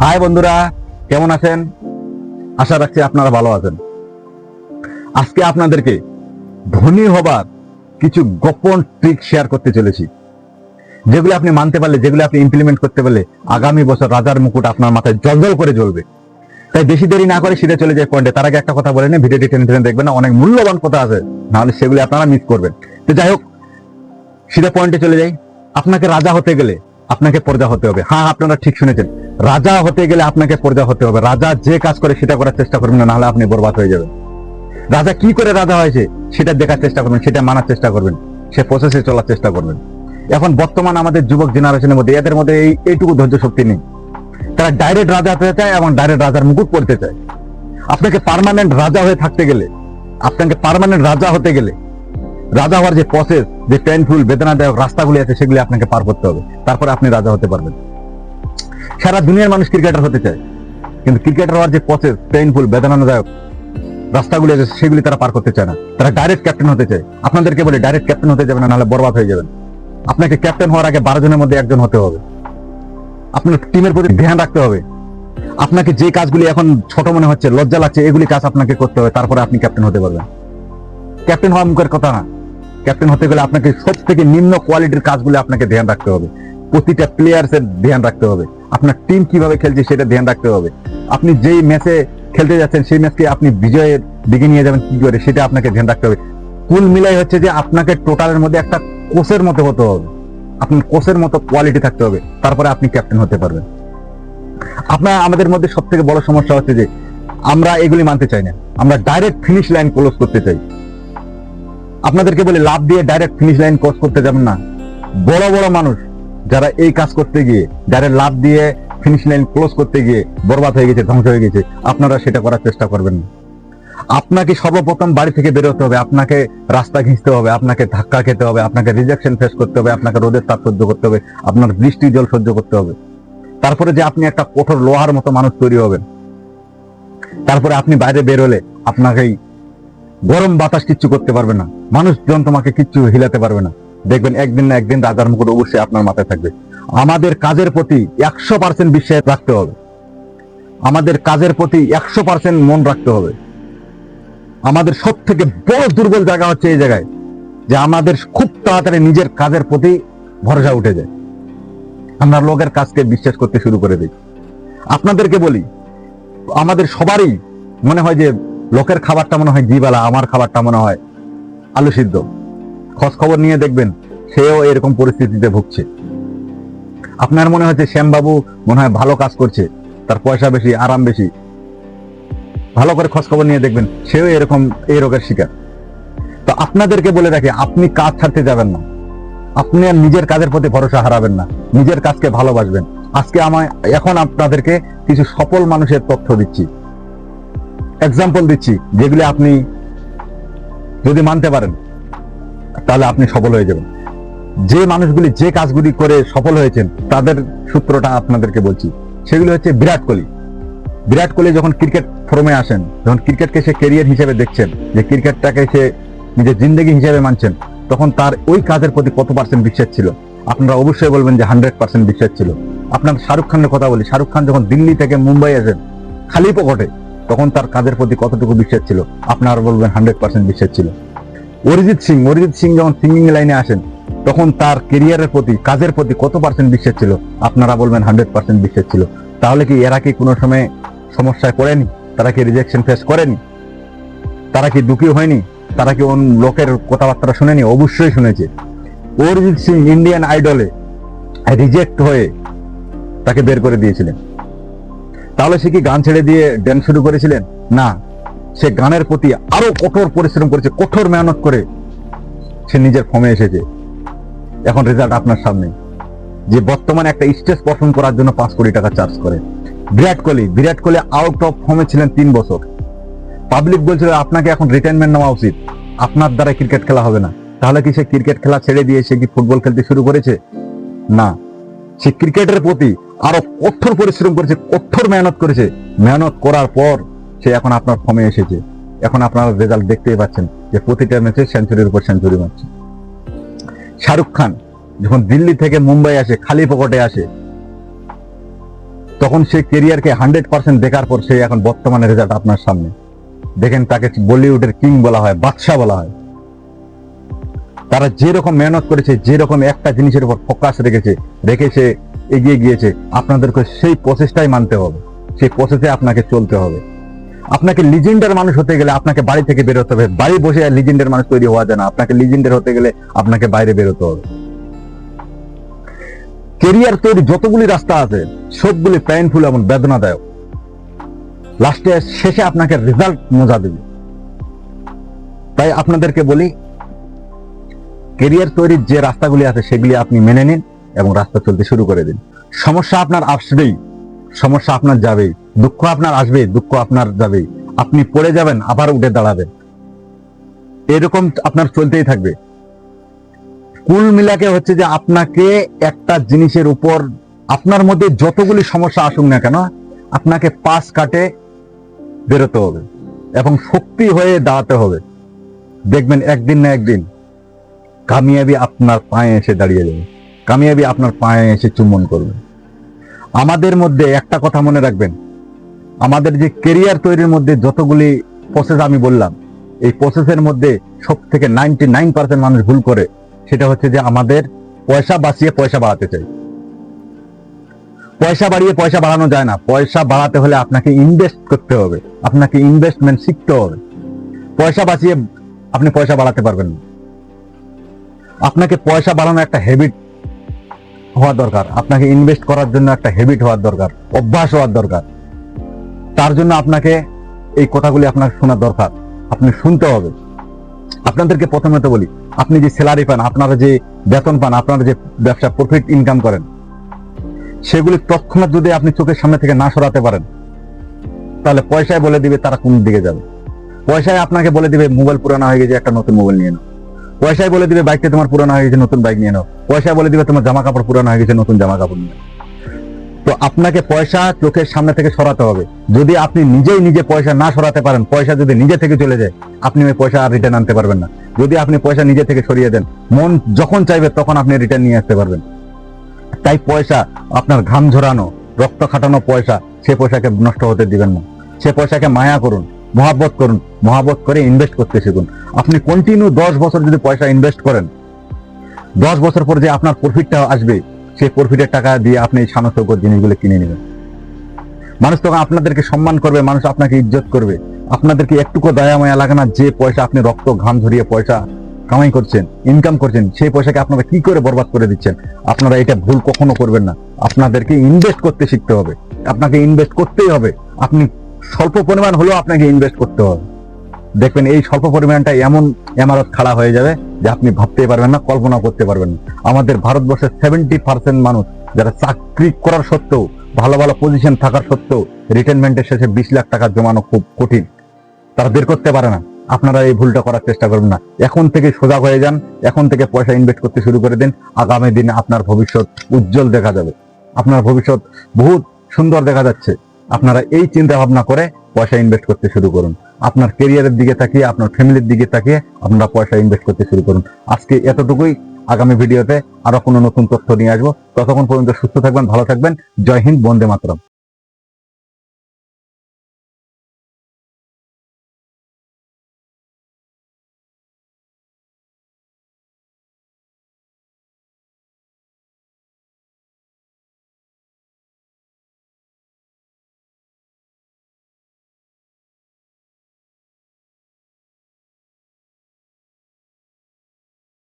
High বন্ধুরা, কেমন আছেন? আশা রাখছি আপনারা ভালো আছেন। আজকে আপনাদেরকে ধনী হবার কিছু গোপন ট্রিক শেয়ার করতে চলেছি। যেগুলো আপনি মানতে পারলে, যেগুলো আপনি ইমপ্লিমেন্ট করতে পারলে আগামী বছর রাজার মুকুট আপনার মাথায় জলজল করে জ্বলবে। তাই বেশি দেরি না করে সিধে চলে যায় পয়েন্টে। তার আগে একটা কথা বলে নেই ভিডিওটি টেনে টেনে দেখবেন না, অনেক মূল্যবান কথা আছে, নাহলে সেগুলি আপনারা মিস করবেন। তো যাই হোক, সিধে পয়েন্টে চলে যাই। আপনাকে রাজা হতে গেলে আপনাকে প্রজা হতে হবে। হ্যাঁ আপনারা ঠিক শুনেছেন। রাজা হতে গেলে আপনাকে প্রজা হতে হবে। রাজা যে কাজ করে সেটা করার চেষ্টা করবেন না, নাহলে আপনি বরবাদ হয়ে যাবেন। রাজা কি করে রাজা হয়েছে সেটা দেখার চেষ্টা করবেন, সেটা মানার চেষ্টা করবেন। সে প্রসেসে চলার চেষ্টা করবেন। এখন বর্তমান আমাদের যুবক জেনারেশনের মধ্যে, এদের মধ্যে এই, এইটুকু ধৈর্য শক্তি নেই। তারা ডাইরেক্ট রাজা হতে চায় এবং ডাইরেক্ট রাজার মুকুট পড়তে চায়। আপনাকে পার্মানেন্ট রাজা হয়ে থাকতে গেলে, আপনাকে পার্মানেন্ট রাজা হতে গেলে, রাজা হওয়ার যে প্রসেস যে পেনফুল বেদনাদায়ক রাস্তাগুলি আছে, সেগুলি আপনাকে পার করতে হবে। তারপরে আপনি রাজা হতে পারবেন। সারা দুনিয়ার মানুষ ক্রিকেটার হতে চায়। কিন্তু ক্রিকেটার হওয়ার যে প্রসেস পেইনফুল বেদনাদায়ক রাস্তাগুলি আছে, সেগুলি তারা পার করতে চায় না। তারা ডাইরেক্ট ক্যাপ্টেন হতে চায়। আপনাদেরকে বলে ডাইরেক্ট ক্যাপ্টেন হতে যাবে না, নাহলে বরবাদ হয়ে যাবেন। আপনাকে ক্যাপ্টেন হওয়ার আগে বারো জনের মধ্যে একজন হতে হবে। আপনার টিমের প্রতি ধ্যান রাখতে হবে। আপনাকে যে কাজগুলি এখন ছোট মনে হচ্ছে, লজ্জা লাগছে, এগুলি কাজ আপনাকে করতে হবে। তারপরে আপনি ক্যাপ্টেন হতে পারবেন। ক্যাপ্টেন হওয়া মুখের কথা না। ক্যাপ্টেন হতে গেলে আপনাকে সব থেকে নিম্ন কোয়ালিটির কাজগুলি আপনাকে ধ্যান রাখতে হবে। প্রতিটা প্লেয়ার্সের ধ্যান রাখতে হবে। আপনার টিম কীভাবে খেলছে সেটা ধ্যান রাখতে হবে। আপনি যেই ম্যাচে খেলতে যাচ্ছেন, সেই ম্যাচকে আপনি বিজয়ের দিকে নিয়ে যাবেন কি করে, সেটা আপনাকে ধ্যান রাখতে হবে। কুল মিলাই হচ্ছে যে আপনাকে টোটালের মধ্যে একটা কোচের মতো হতে হবে। আপনার কোচের মতো কোয়ালিটি থাকতে হবে। তারপরে আপনি ক্যাপ্টেন হতে পারবেন। আপনার, আমাদের মধ্যে সব থেকে বড় সমস্যা হচ্ছে যে আমরা এগুলি মানতে চাই না। আমরা ডাইরেক্ট ফিনিশ লাইন ক্লোজ করতে চাই। আপনাদেরকে বলে লাভ দিয়ে ডাইরেক্ট ফিনিশ লাইন ক্রস করতে যাবেন না। বড় বড় মানুষ যারা এই কাজ করতে গিয়ে ডাইরেক্ট লাভ দিয়ে ফিনিশ লাইন ক্লোজ করতে গিয়ে বরবাদ হয়ে গেছে, ধ্বংস হয়ে গেছে, আপনারা সেটা করার চেষ্টা করবেন না। আপনাকে সর্বপ্রথম বাড়ি থেকে বেরোতে হবে, আপনাকে রাস্তা ঘিঁচতে হবে, আপনাকে ধাক্কা খেতে হবে, আপনাকে রিজেকশন ফেস করতে হবে, আপনাকে রোদের তাপ সহ্য করতে হবে, আপনার বৃষ্টি জল সহ্য করতে হবে। তারপরে যে আপনি একটা কঠোর লোহার মতো মানুষ তৈরি হবেন, তারপরে আপনি বাইরে বেরোলে আপনাকেই গরম বাতাস কিচ্ছু করতে পারবে না। মানুষজন তোমাকে কিচ্ছু হিলাতে পারবে না। দেখবেন একদিন না একদিন রাজার মুকুট অবশ্যই আপনার মাথায় থাকবে। আমাদের কাজের প্রতি একশো পার্সেন্ট বিশ্বাস রাখতে হবে। আমাদের কাজের প্রতি একশো পার্সেন্ট মন রাখতে হবে। আমাদের সব থেকে বড় দুর্বল জায়গা হচ্ছে এই জায়গায়, যে আমাদের খুব তাড়াতাড়ি নিজের কাজের প্রতি ভরসা উঠে যায়। আমরা লোকের কাজকে বিশ্বাস করতে শুরু করে দিই। আপনাদেরকে বলি, আমাদের সবারই মনে হয় যে লোকের খাবারটা মনে হয় জিবালা, আমার খাবারটা মনে হয় আলু সিদ্ধ। খোঁজ খবর নিয়ে দেখবেন, সেও এরকম পরিস্থিতিতে ভুগছে। আপনার মনে হচ্ছে শ্যামবাবু মনে হয় ভালো কাজ করছে, তার পয়সা বেশি, আরাম বেশি। ভালো করে খোঁজ খবর নিয়ে দেখবেন, সেও এরকম, এই রোগের শিকার। তো আপনাদেরকে বলে রাখি, আপনি কাজ ছাড়তে যাবেন না। আপনি আর নিজের কাজের প্রতি ভরসা হারাবেন না, নিজের কাজকে ভালোবাসবেন। আজকে আমায়, এখন আপনাদেরকে কিছু সফল মানুষের তথ্য দিচ্ছি। এক্সাম্পল দিচ্ছি, যেগুলি আপনি যদি মানতে পারেন, তাহলে আপনি সফল হয়ে যাবেন। যে মানুষগুলি যে কাজগুলি করে সফল হয়েছেন, তাদের সূত্রটা আপনাদেরকে বলছি। সেগুলি হচ্ছে বিরাট কোহলি। বিরাট কোহলি যখন ক্রিকেট ফর্মে আসেন, যখন ক্রিকেটকে সে কেরিয়ার হিসেবে দেখছেন, যে ক্রিকেটটাকে সে নিজের জিন্দগি হিসেবে মানছেন, তখন তার ওই কাজের প্রতি কত পার্সেন্ট বিশ্বাস ছিল? আপনারা অবশ্যই বলবেন যে হান্ড্রেড পার্সেন্ট বিশ্বাস ছিল। আপনার শাহরুখ খানের কথা বলি, শাহরুখ খান যখন দিল্লি থেকে মুম্বাই আসেন খালি পকেটে তখন তার কাজের প্রতি কতটুকু বিশ্বাস ছিল? আপনারা বলবেন হান্ড্রেড পার্সেন্ট বিশ্বাস ছিল। অরিজিৎ সিং অরিজিৎ সিং যখন সিঙ্গিং লাইনে আসেন, তখন তার কেরিয়ারের প্রতি, কাজের প্রতি কত পার্সেন্ট বিশ্বাস ছিল? আপনারা বলবেন হান্ড্রেড পার্সেন্ট বিশ্বাস ছিল। তাহলে কি এরা কি কোনো সময় সমস্যায় পড়েনি? তারা কি রিজেকশন ফেস করেনি? তারা কি দুঃখী হয়নি? তারা কি অন্য লোকের কথাবার্তা শুনেনি? অবশ্যই শুনেছে। অরিজিৎ সিং ইন্ডিয়ান আইডলে রিজেক্ট হয়ে তাকে বের করে দিয়েছিলেন। তাহলে সে কি গান ছেড়ে দিয়ে ড্যান্স শুরু করেছিলেন? না, সে গানের প্রতি আরও কঠোর পরিশ্রম করেছে, কঠোর মেহনত করে সে নিজের ফর্মে এসেছে। এখন রেজাল্ট আপনার সামনে। যে বর্তমানে একটা স্টেজ পারফর্ম করার জন্য পাঁচ কোটি টাকা চার্জ করে। বিরাট কোহলি বিরাট কোহলি আউট অফ ফর্মে ছিলেন তিন বছর। পাবলিক বলছিল, আপনাকে এখন রিটায়ারমেন্ট নেওয়া উচিত। আপনার দ্বারা ক্রিকেট খেলা হবে না। তাহলে কি সে ক্রিকেট খেলা ছেড়ে দিয়ে সে কি ফুটবল খেলতে শুরু করেছে? না। সে ক্রিকেটের প্রতি আরও কঠোর পরিশ্রম করেছে, কঠোর মেহনত করেছে। মেহনত করার পর সে এখন আপনার ফর্মে এসেছে। এখন আপনারা রেজাল্ট দেখতেই পাচ্ছেন যে প্রতিটা ম্যাচে সেঞ্চুরির উপর সেঞ্চুরি মারছে। শাহরুখ খান যখন দিল্লি থেকে মুম্বাই আসে, খালি পকেটে আসে, তখন সে কেরিয়ারকে হান্ড্রেড পার্সেন্ট দেখার পর সে এখন বর্তমানে রেজাল্ট আপনার সামনে। দেখেন তাকে বলিউডের কিং বলা হয়, বাদশাহ বলা হয়। তারা যেরকম মেহনত করেছে, যেরকম একটা জিনিসের উপর ফোকাস রেখেছে, রেখে সে এগিয়ে গিয়েছে, আপনাদেরকে সেই প্রসেসটাই মানতে হবে। সেই প্রসেসে আপনাকে চলতে হবে। আপনাকে লিজেন্ডার মানুষ হতে গেলে আপনাকে বাড়ি থেকে বেরোতে হবে। বাড়ি বসে লিজেন্ডার মানুষ তৈরি হওয়া যায় না। আপনাকে লিজেন্ডার হতে গেলে আপনাকে বাইরে বেরোতে হবে। কেরিয়ার তৈরি যতগুলি রাস্তা আছে, সবগুলি পেইনফুল এবং বেদনাদায়ক। লাস্টে শেষে আপনাকে রেজাল্ট মজা দেবে। তাই আপনাদেরকে বলি কেরিয়ার তৈরির যে রাস্তাগুলি আছে সেগুলি আপনি মেনে নিন এবং রাস্তা চলতে শুরু করে দিন। সমস্যা আপনার আসবেই, সমস্যা আপনার যাবেই, দুঃখ আপনার আসবে দুঃখ আপনার যাবেই। আপনি পড়ে যাবেন, আবার উঠে দাঁড়াবেন। এরকম আপনার চলতেই থাকবে। কুল মিলাকে হচ্ছে যে আপনাকে একটা জিনিসের উপর, আপনার মধ্যে যতগুলি সমস্যা আসুক না কেন, আপনাকে পাশ কাটে বেরোতে হবে এবং শক্তি হয়ে দাঁড়াতে হবে। দেখবেন একদিন না একদিন কামিয়াবি আপনার পায়ে এসে দাঁড়িয়ে যাবে। কামিয়াবি আপনার পায়ে এসে চুম্বন করবে। আমাদের মধ্যে একটা কথা মনে রাখবেন। আমাদের যে কেরিয়ার তৈরির মধ্যে যতগুলি প্রসেস আমি বললাম, এই প্রসেসের মধ্যে সব থেকে নাইনটি নাইন পার্সেন্ট মানুষ ভুল করে। সেটা হচ্ছে যে আমাদের পয়সা বাঁচিয়ে পয়সা বাড়াতে চাই। পয়সা বাড়িয়ে পয়সা বাড়ানো যায় না। পয়সা বাড়াতে হলে আপনাকে ইনভেস্ট করতে হবে। আপনাকে ইনভেস্টমেন্ট শিখতে হবে। পয়সা বাঁচিয়ে আপনি পয়সা বাড়াতে পারবেন না। আপনাকে পয়সা বাড়ানো একটা হ্যাবিট হওয়া দরকার। আপনাকে ইনভেস্ট করার জন্য একটা হ্যাবিট হওয়ার দরকার, অভ্যাস হওয়ার দরকার। তার জন্য আপনাকে এই কথাগুলি আপনার শোনা দরকার। আপনি শুনতে হবে। আপনাদেরকে প্রথমে তো বলি, আপনি যে স্যালারি পান, আপনারা যে বেতন পান, আপনারা যে ব্যবসা প্রফিট ইনকাম করেন, সেগুলি তৎক্ষণাৎ যদি আপনি চোখের সামনে থেকে না সরাতে পারেন, তাহলে পয়সায় বলে দিবে তারা কোন দিকে যাবে। পয়সায় আপনাকে বলে দিবে, মোবাইল পুরানো হয়ে গেছে, একটা নতুন মোবাইল নিয়ে নাও। পয়সায় বলে দিবে বাইকটা তোমার পুরানো হয়ে গেছে, নতুন বাইক নিয়ে নাও। পয়সায় বলে দিবে তোমার জামা কাপড় পুরানো হয়ে গেছে, নতুন জামা কাপড় নিয়ে তো আপনাকে পয়সা চোখের সামনে থেকে সরাতে হবে। যদি আপনি নিজেই নিজে পয়সা না সরাতে পারেন, পয়সা যদি নিজে থেকে চলে যায়, আপনি ওই পয়সা আর রিটার্ন আনতে পারবেন না। যদি আপনি পয়সা নিজে থেকে সরিয়ে দেন, মন যখন চাইবে তখন আপনি রিটার্ন নিয়ে আসতে পারবেন। তাই পয়সা, আপনার ঘাম ঝরানো, রক্ত খাটানো পয়সা, সে পয়সাকে নষ্ট হতে দিবেন না। সে পয়সাকে মায়া করুন। মহাব্বত করুন, মহাব্বত করে ইনভেস্ট করতে শিখুন। আপনি কন্টিনিউ দশ বছর যদি পয়সা ইনভেস্ট করেন, দশ বছর পর যে আপনার প্রফিটটা আসবে, সেই প্রফিটের টাকা দিয়ে আপনি এই সামর্থ্য জিনিসগুলো কিনে নেবেন। মানুষ তখন আপনাদেরকে সম্মান করবে, মানুষ আপনাকে ইজ্জত করবে। আপনাদেরকে একটুকু দয়া মায়া লাগে না যে পয়সা আপনি রক্ত, ঘাম ঝরিয়ে পয়সা কামাই করছেন ইনকাম করছেন, সেই পয়সাকে আপনারা কি করে বরবাদ করে দিচ্ছেন? আপনারা এটা ভুল কখনো করবেন না। আপনাদেরকে ইনভেস্ট করতে শিখতে হবে। আপনাকে ইনভেস্ট করতেই হবে। আপনি স্বল্প পরিমাণ হলেও আপনাকে ইনভেস্ট করতে হবে। দেখবেন এই স্বল্প পরিমাণটা এমন এমারত খাড়া হয়ে যাবে যে আপনি ভাবতে পারবেন না কল্পনা করতে পারবেন না। আমাদের ভারতবর্ষের সেভেন্টি পার্সেন্ট মানুষ যারা চাকরি করার সত্ত্বেও, ভালো ভালো পজিশন থাকার সত্ত্বেও রিটায়ারমেন্টের শেষে বিশ লাখ টাকা জমানো খুব কঠিন। তারা বের করতে পারে না। আপনারা এই ভুলটা করার চেষ্টা করবেন না। এখন থেকে সোজা হয়ে যান, এখন থেকে পয়সা ইনভেস্ট করতে শুরু করে দিন। আগামী দিনে আপনার ভবিষ্যৎ উজ্জ্বল দেখা যাবে। আপনার ভবিষ্যৎ বহুত সুন্দর দেখা যাচ্ছে। আপনারা এই চিন্তা ভাবনা করে পয়সা ইনভেস্ট করতে শুরু করুন। আপনার কেরিয়ারের দিকে তাকিয়ে, আপনার ফ্যামিলির দিকে তাকিয়ে আপনারা পয়সা ইনভেস্ট করতে শুরু করুন। আজকে এতটুকুই। আগামী ভিডিওতে আরও কোনো নতুন তথ্য নিয়ে আসব। ততক্ষণ পর্যন্ত সুস্থ থাকবেন, ভালো থাকবেন। জয় হিন্দ, বন্দে মাতরম।